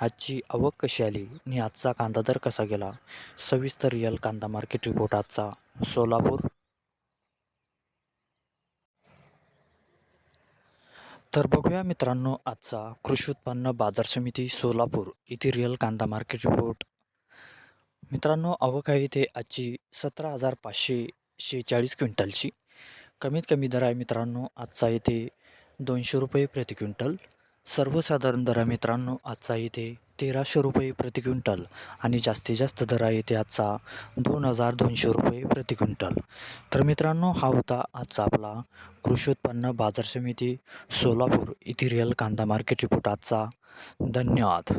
आजची आवक कशी आली आणि आजचा कांदा दर कसा गेला? सविस्तर रिअल कांदा मार्केट रिपोर्ट आजचा. सोलापूर. तर बघूया मित्रांनो आजचा कृषी उत्पन्न बाजार समिती सोलापूर येथे रिअल कांदा मार्केट रिपोर्ट. मित्रांनो आवक आहे ते आजची सतरा हजार पाचशे शेहेचाळीस क्विंटलची. कमीत कमी दर आहे मित्रांनो आजचा येथे दोनशे रुपये प्रति क्विंटल. सर्वसाधारण दरा मित्रांनो आजचा इथे तेराशे रुपये प्रति क्विंटल आणि जास्तीत जास्त दर आहे आजचा दोन हजार दोनशे रुपये प्रति क्विंटल. तर मित्रांनो हा होता आजचा आपला कृषी उत्पन्न बाजार समिती सोलापूर इथिरियल कांदा मार्केट रिपोर्ट आजचा. धन्यवाद.